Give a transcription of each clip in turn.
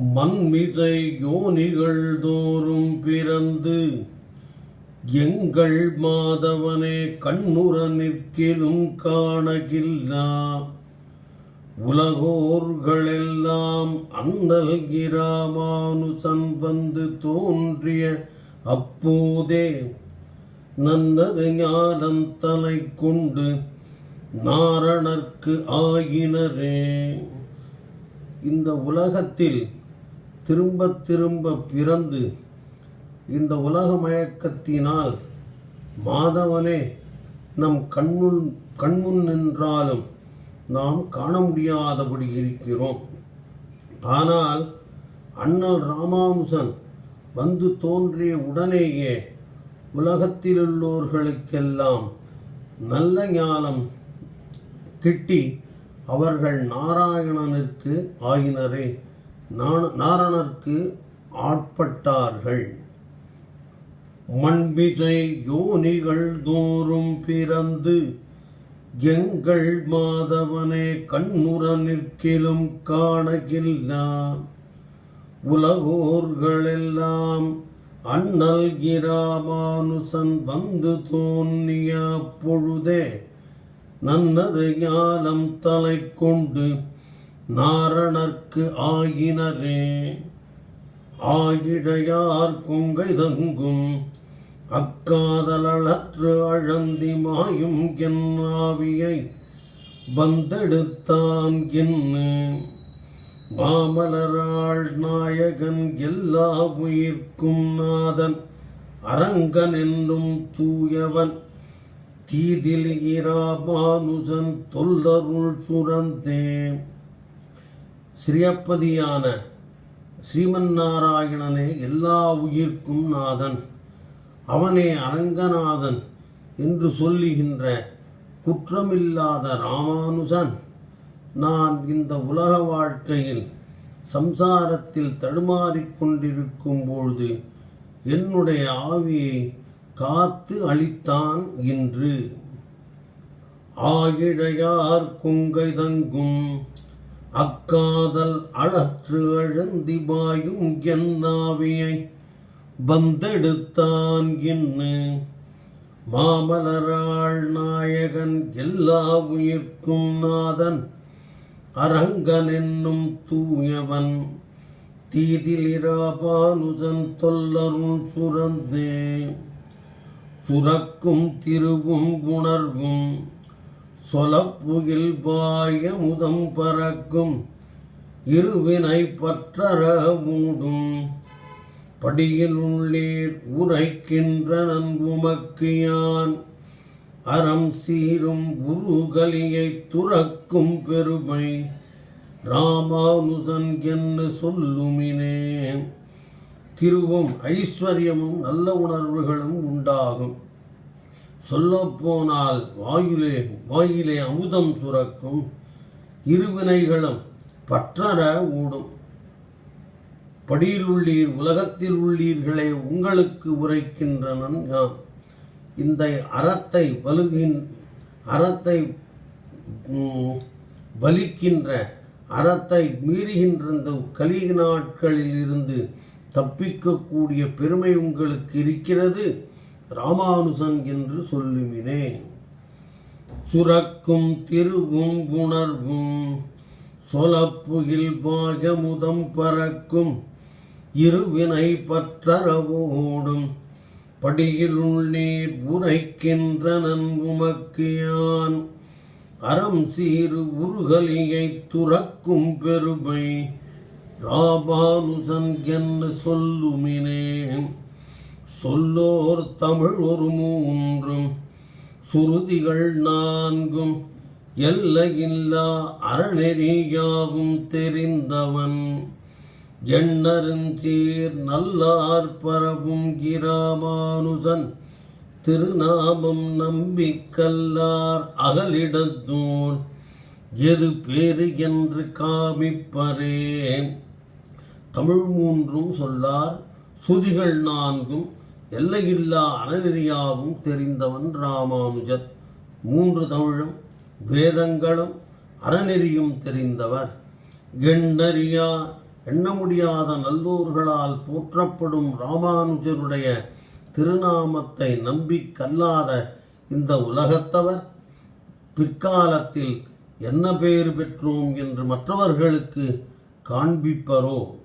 மண்மிசை யோனிகள் தோறும் பிறந்து எங்கள் மாதவனே கண்ணுற நிற்கிலும் காணகில்லா. உலகோர்களெல்லாம் அண்ணல் கிராமானுசன் வந்து தோன்றிய அப்போதே நன்னது ஞானம் தலை கொண்டு நாரணர்க்கு ஆயினரே. இந்த உலகத்தில் திரும்ப திரும்ப பிறந்து இந்த உலக மயக்கத்தினால் மாதவனே நம் கண்முன் கண்முன் நின்றாலும் நாம் காண முடியாதபடி இருக்கிறோம். ஆனால் அண்ணல் ராமானுசன் வந்து தோன்றிய உடனேயே உலகத்திலுள்ளோர்களுக்கெல்லாம் நல்ல ஞானம் கிட்டி அவர்கள் நாராயணனுக்கு ஆயினரே நாரணருக்கு ஆட்பட்டார்கள். மண்பிஜை யோனிகள் தோறும் பிறந்து எங்கள் மாதவனே கண்ணுற நிற்கிலும் காணகில்லா. உலகோர்களெல்லாம் அண்ணல் கிராமானுசன் வந்து தோன்னிய பொழுதே நன்னது ஞானம் தலை கொண்டு நாரணர்க்கு ஆயினரே. ஆயிழையார் கொங்கை தங்கும் அக்காதலற்று அழந்தி மாயும் என் ஆவியை வந்தெடுத்தான் என்று மாமலராள் நாயகன் எல்லா உயிர்க்கும் நாதன் அரங்கன் என்றும் தூயவன். தீதிலிராமானுஜன் தொல்லருள் சுரந்தேன். ஸ்ரீயப்பதியான ஸ்ரீமன்னாராயணனே எல்லா உயிர்க்கும் நாதன் அவனே அரங்கநாதன் என்று சொல்லுகின்ற குற்றமில்லாத ராமானுஜன். நான் இந்த உலக வாழ்க்கையில் சம்சாரத்தில் தடுமாறிக்கொண்டிருக்கும் பொழுது என்னுடைய ஆவியை காத்து அளித்தான் என்று ஆகிழையார் கொங்கை தங்கும் அக்காதல் அளற்று அழந்தி பாயும் என் வந்தெடுத்தான் என்ன? மாமலராள் நாயகன் எல்லா உயிர்க்கும் நாதன் அரங்கன் என்னும் தூயவன் தீதிலிராபானுஜன் தொல்லருள் சுரந்தே. சுரக்கும் திருவும் உணர்வும் சொலப்புகில் பாய முதம் பறக்கும். இருவினை பற்றற மூடும் படியில் உள்ளீர் உரைக்கின்ற நன்குமக்கு யான். அறம் சீரும் உருகலியை துறக்கும் பெருமை. ராமானுசன் என்று சொல்லுமினே திருவும் ஐஸ்வர்யமும் நல்ல உணர்வுகளும் உண்டாகும். சொல்லப்போனால் வாயிலே வாயிலே அமுதம் சுரக்கும் இருவினைகளும் பற்றற ஓடும் படியில் உள்ளீர் உலகத்தில் உள்ளீர்களே உங்களுக்கு உரைக்கின்றனன் இந்த அறத்தை வலுகின் அறத்தை வலிக்கின்ற அறத்தை மீறுகின்ற இந்த கலிக நாட்களில் இருந்து தப்பிக்கக்கூடிய பெருமை உங்களுக்கு இருக்கிறது. ராமானுசன் என்று சொல்லுமினே சுரக்கும் திருவும் உணர்வும் சொலப்புகில் பாகமுதம் பறக்கும் இருவினை பற்றரவோடும் படியில் நீர் உரைக்கின்ற நன்குமக்கு யான். அறம் சீறு உருகலியை துறக்கும் பெருமை ராபானுசன் என்று சொல்லுமினேன். சொல்லோர் தமிழ் ஒரு மூன்றும் சுருதிகள் நான்கும். எல்லையில்லா அறநெறியாவும் தெரிந்தவன். எண்ணருஞ்சீர் நல்லார் பரவும் கிராமானுதன் திருநாமம் நம்பிக்கல்லார் அகலிடத்தோன். எது பேரு என்று காமிப்பரே தமிழ் மூன்றும் சொல்லார் சுதிகள் நான்கும் எல்லையில்லா அறநெறியாவும் தெரிந்தவன் ராமானுஜர். மூன்று தமிழும் வேதங்களும் அறநெறியும் தெரிந்தவர். எண்ணறியா எண்ண முடியாத நல்லோர்களால் போற்றப்படும் ராமானுஜருடைய திருநாமத்தை நம்பி கல்லாத இந்த உலகத்தவர். பிற்காலத்தில் என்ன பெயர் பெற்றோம் என்று மற்றவர்களுக்கு காண்பிப்பரோ?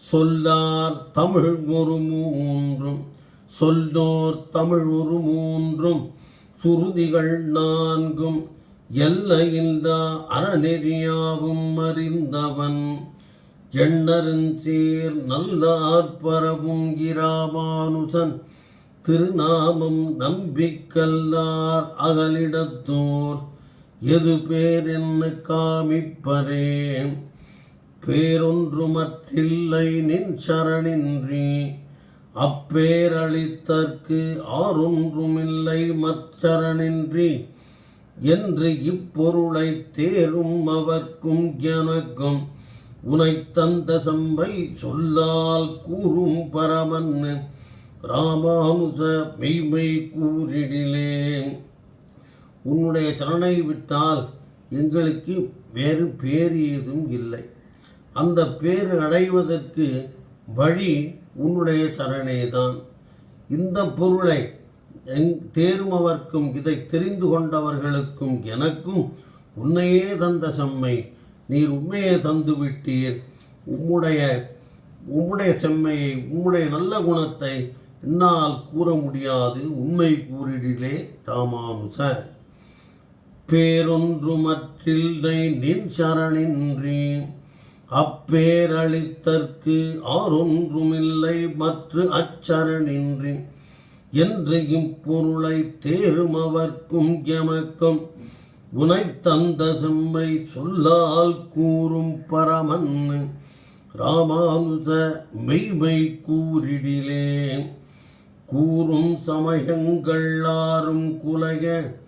சொல்லார் தமிழ் ஒரு மூன்றும் சொல்லோர் தமிழ் ஒரு மூன்றும் சுருதிகள் நான்கும். எல்லையில்லா அறநெறியாவும் அறிந்தவன். எண்ணருஞ்சீர் நல்லார் பரவும் இராமானுசன் திருநாமம் நம்பிக்கல்லார் அகலிடத்தோர். எது பேர் என்ன காமிப்பரேன். காமிப்பரே பேரொன்றுமற்றில்லை நின் சரணின்றி அப்பேரளித்தற்கு ஆறொன்றுமில்லை மச்சரணின்றி என்று இப்பொருளை தேரும் அவர்க்கும் எனக்கும் உனை தந்த சம்பை சொல்லால் கூறும் பரமன் ராமானுஜ மெய்மை கூறிடிலே. உன்னுடைய சரணை விட்டால் எங்களுக்கு வேறு பேர் ஏதும் இல்லை. அந்த பேர் அடைவதற்கு வழி உன்னுடைய சரணேதான். இந்த பொருளை எங் தேருமவர்க்கும் இதை தெரிந்து கொண்டவர்களுக்கும் எனக்கும் உன்னையே தந்த செம்மை நீர் உண்மையை தந்து விட்டீர். உம்முடைய உம்முடைய செம்மையை உம்முடைய நல்ல குணத்தை என்னால் கூற முடியாது. உண்மை கூறிடிலே ராமானுச. பேரொன்றுமற்றில்லை நின் சரணின்றேன் அப்பேரளித்தற்கு ஆறொன்றுமில்லை மற்ற அச்சரணின்றி. என்று இப்பொருளை தேரும் அவர்க்கும் எமக்கும். உனை தந்த செம்மை சொல்லால் கூறும் பரமன் ராமானுஜ மெய்மை கூறிடிலே கூறும் சமயங்கள் ஆறும் குலைய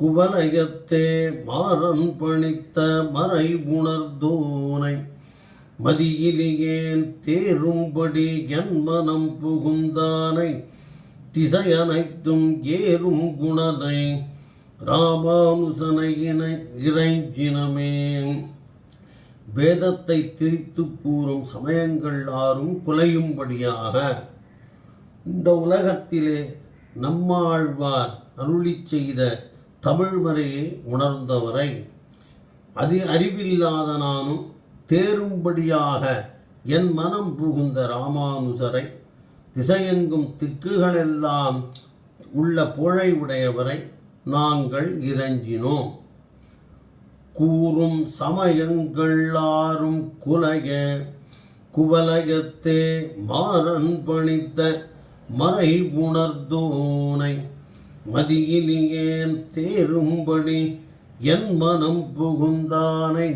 குவலயத்தே மாறன் பணித்த மறை உணர்தோனை மதியிலேன் தேரும்படி என் மனம் புகுந்தானை திசையனைத்தும் ஏறும் குணனை ராமானுசனை இணை இறைஞ்சினமே. வேதத்தை திரித்து கூறும் சமயங்கள் ஆறும் குலையும்படியாக இந்த உலகத்திலே நம்மாழ்வார் அருளிச் செய்த தமிழ்மறையை உணர்ந்தவரை அதி அறிவில்லாத நானும் தேரும்படியாக என் மனம் புகுந்த ராமானுஜரை திசையெங்கும் திக்குகளெல்லாம் உள்ள புழை உடையவரை நாங்கள் இறஞ்சினோம் கூறும் சமயங்கள்ளாரும் குலைய குவலயத்தே மாறன் பணித்த மறை உணர்ந்தோனை மதியிலேன் தேரும்படி என் மனம் புகுந்தானை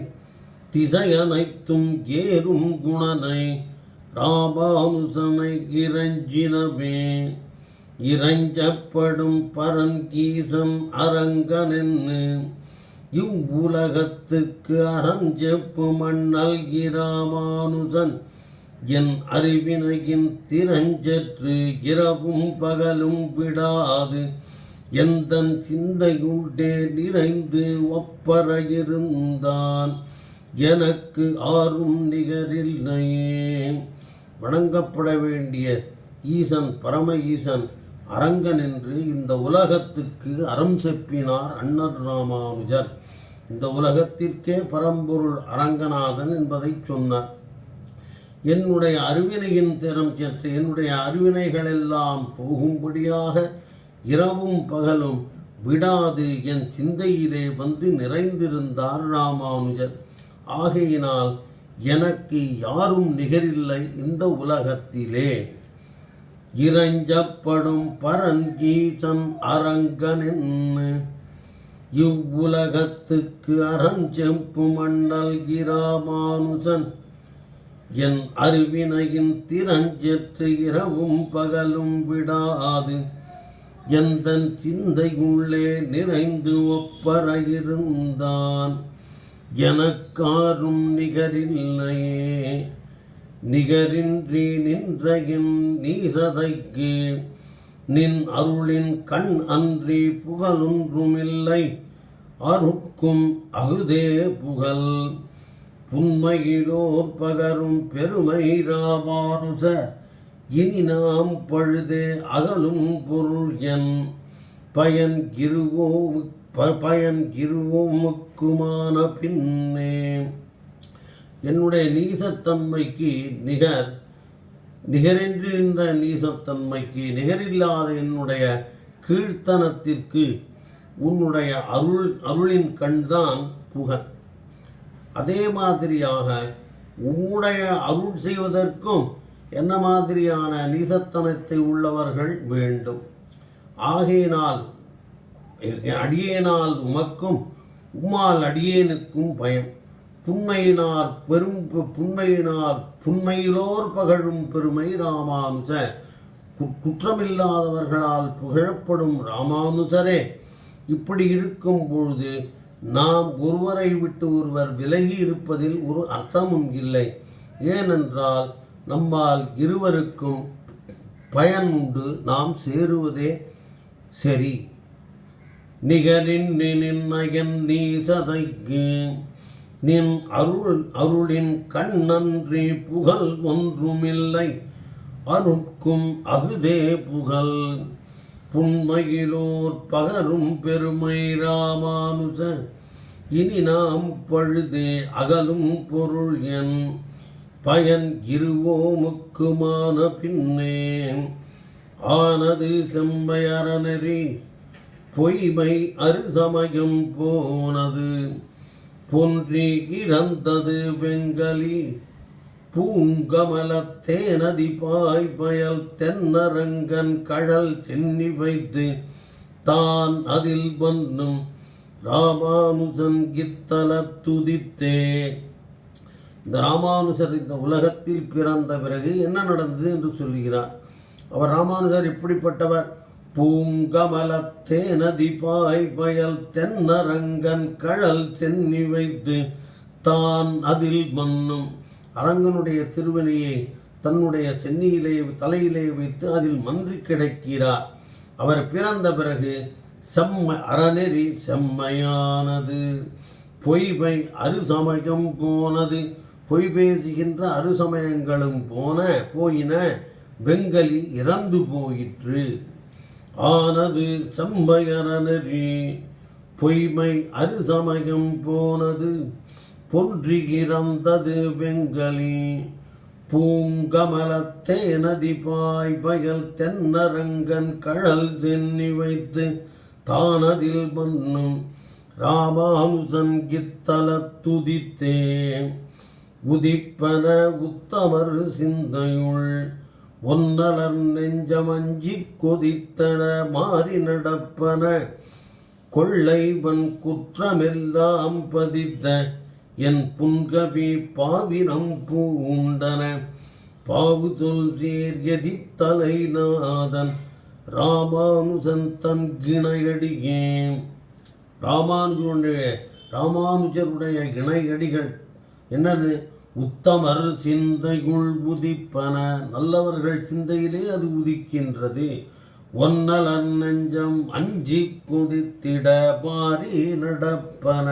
திசையனைத்தும் ஏறும் குணனை ராமானுசனை இறைஞ்சினவே. இறைஞ்சப்படும் பரங்கீசன் அரங்கனென்னு இவ்வுலகத்துக்கு அரஞ்செப்பு மண்ணல் இராமானுசன் என் அறிவினையின் திறஞ்சற்று இரவும் பகலும் விடாது. எந்தன் சிந்தையுண்டே நிறைந்து ஒப்பர இருந்தான் எனக்கு ஆறும் நிகரில்லையே வணங்கப்பட வேண்டிய ஈசன் பரம ஈசன் அரங்கன் என்று இந்த உலகத்துக்கு அறம் செப்பினார் அண்ணர் ராமானுஜர். இந்த உலகத்திற்கே பரம்பொருள் அரங்கநாதன் என்பதை சொன்னார். என்னுடைய அறிவினையின் திறம் சென்று என்னுடைய அறிவினைகளெல்லாம் போகும்படியாக இரவும் பகலும் விடாது என் சிந்தையிலே வந்து நிறைந்திருந்தார் ராமானுஜர். ஆகையினால் எனக்கு யாரும் நிகரில்லை இந்த உலகத்திலே. இறைஞ்சப்படும் பரங்கீசன் அரங்கன் இவ்வுலகத்துக்கு அரஞ்செம்பு மண்ணல் இராமானுஜன். என் அறிவினையின் திரஞ்செற்று இரவும் பகலும் விடாது எந்தன் சிந்தையுள்ளே நிறைந்து ஒப்பற இருந்தான் எனக்காரும் நிகரில்லையே. நிகரின்றி நின்றையும் நீசதைக்கு நின் அருளின் கண் அன்றி புகழொன்றுமில்லை. அருக்கும் அகுதே புகழ். புன்மையிலோர் பகரும் பெருமை ராமானுச இனி நாம் பழுதே அகலும் பொருள் என் பயன் கிருவோ ப- பயன் கிருவோமுக்குமான பின்னே. என்னுடைய நீசத்தன்மைக்கு நிகர் நிகரென்றிருந்த நீசத்தன்மைக்கு நிகரில்லாத என்னுடைய கீழ்த்தனத்திற்கு உன்னுடைய அருள் அருளின் கண்தான் புகழ் அதே மாதிரியாக உம்முடைய அருள் செய்வதற்கும் என்ன மாதிரியான நீசத்தனத்தை உள்ளவர்கள் வேண்டும். ஆகையினால் அடியேனால் உமக்கும் உம்மால் அடியேனுக்கும் பயம். புண்மையினார் பெரும் புன்மையினார் புன்மையிலோர் பகழும் பெருமை ராமானுஜ. கு- குற்றமில்லாதவர்களால் புகழப்படும் ராமானுஜரே இப்படி இருக்கும் பொழுது நாம் ஒருவரை விட்டு ஒருவர் விலகி இருப்பதில் ஒரு அர்த்தமும் இல்லை. ஏனென்றால் நம்மால் இருவருக்கும் பயன் உண்டு. நாம் சேருவதே சரி. நிகரின் நின்னயன் நீ சதைக்கு நின் அருள் அருளின் கண்ணன்றி புகழ் ஒன்றுமில்லை. அருட்கும் அகுதே புகழ். புண்மையிலோர் பகரும் பெருமை ராமானுஜ. இனி நாம் பழுதே அகலும் பொருள் என். பயன் இருவோமுக்குமான பின்னே. ஆனது செம்மையறநெறி பொய்மை அருசமயம் போனது. பொன்றி இறந்தது வெங்கலி பூங்கமலத்தேனதி பாய்பயல் தென்னரங்கன் கழல் சென்னி வைத்து தான் அதில் பண்ணும் ராமானுஜன் கித்தல துதித்தே. இந்த ராமானுஜர் இந்த உலகத்தில் பிறந்த பிறகு என்ன நடந்தது என்று சொல்கிறார் அவர் ராமானுஜர் எப்படிப்பட்டவர் பூங்கமலத்தே நதிபாய் வயல் பயல் தென்னரங்கன் கழல் சென்னி வைத்து தான் அதில் மன்னும். அரங்கனுடைய திருவினையை தன்னுடைய சென்னியிலே தலையிலே வைத்து அதில் மன்றி கிடைக்கிறார். அவர் பிறந்த பிறகு செம்ம அறநெறி செம்மையானது. பொய்மை அருசமயம் போனது பொய் பேசுகின்ற அருசமயங்களும் போன போயின வெங்கலி இறந்து போயிற்று. ஆனது செம்மையறநெறி பொய்மை அருசமயம் போனது பொன்றி இறந்தது வெங்கலி பூங்கமலத்தே நதி பாய் பயல் தென்னரங்கன் கழல் சென்னி வைத்து தானதில் மன்னும் ராமானுசன் கித்தல துதித்தேன். உதிப்பன உத்தமர் சிந்தையுள் ஒன்னலர் நெஞ்சமஞ்சி கொதித்தன மாறி நடப்பன கொள்ளைவன் குற்றமெல்லாம் பதித்த என் புன்கவி பாவினம் பூண்டன. பாவுதொல் எதி தலைநாதன் ராமானுஜன் தன் கிணையடியே. ராமானுஜனுடைய ராமானுஜருடைய இணையடிகள் என்னது? உத்தமர் சிந்தையுள் உதிப்பன நல்லவர்கள் சிந்தையிலே அது உதிக்கின்றது. ஒன்னலன் நெஞ்சம் அஞ்சி குதித்திட பாரி நடப்பன.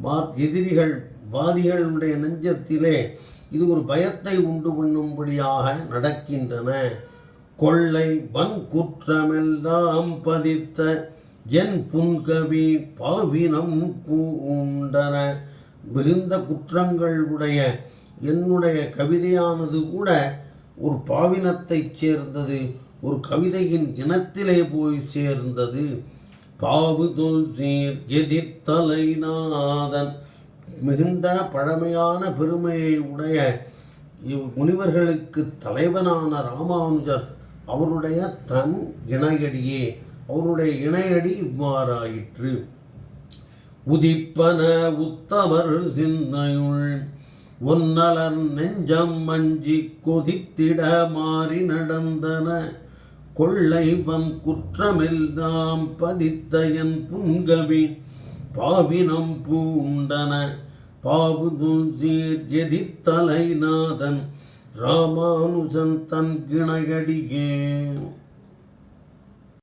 வா எதிரிகள் வாதிகளுடைய நெஞ்சத்திலே இது ஒரு பயத்தை உண்டு பண்ணும்படியாக நடக்கின்றன. கொள்ளை வன் குற்றமெல்லாம் பதித்த என் புன்கவி பாவினம் கூண்டன. மிகுந்த குற்றங்கள் உடைய என்னுடைய கவிதையானது கூட ஒரு பாவினத்தைச் சேர்ந்தது ஒரு கவிதையின் இனத்திலே போய் சேர்ந்தது. பாவு தொல் சீர் எதிர்த்தலைநாதன் மிகுந்த பழமையான பெருமையை உடைய இவ் முனிவர்களுக்கு தலைவனான ராமானுஜர் அவருடைய தன் இணையடியே அவருடைய இணையடி இவ்வாறாயிற்று. உதிப்பன உத்தமர் சிந்தையுள் ஒன்னலர் நெஞ்சம் மஞ்சி கொதித்திட மாறி நடந்தன. கொள்ளைவன் குற்றமெல்லாம் பதித்த என் புன்கவி பாவினம் பூண்டன. பாவுதும் சீர் எதித்தலைநாதன் ராமானுஜன் தன் கிணையடியே.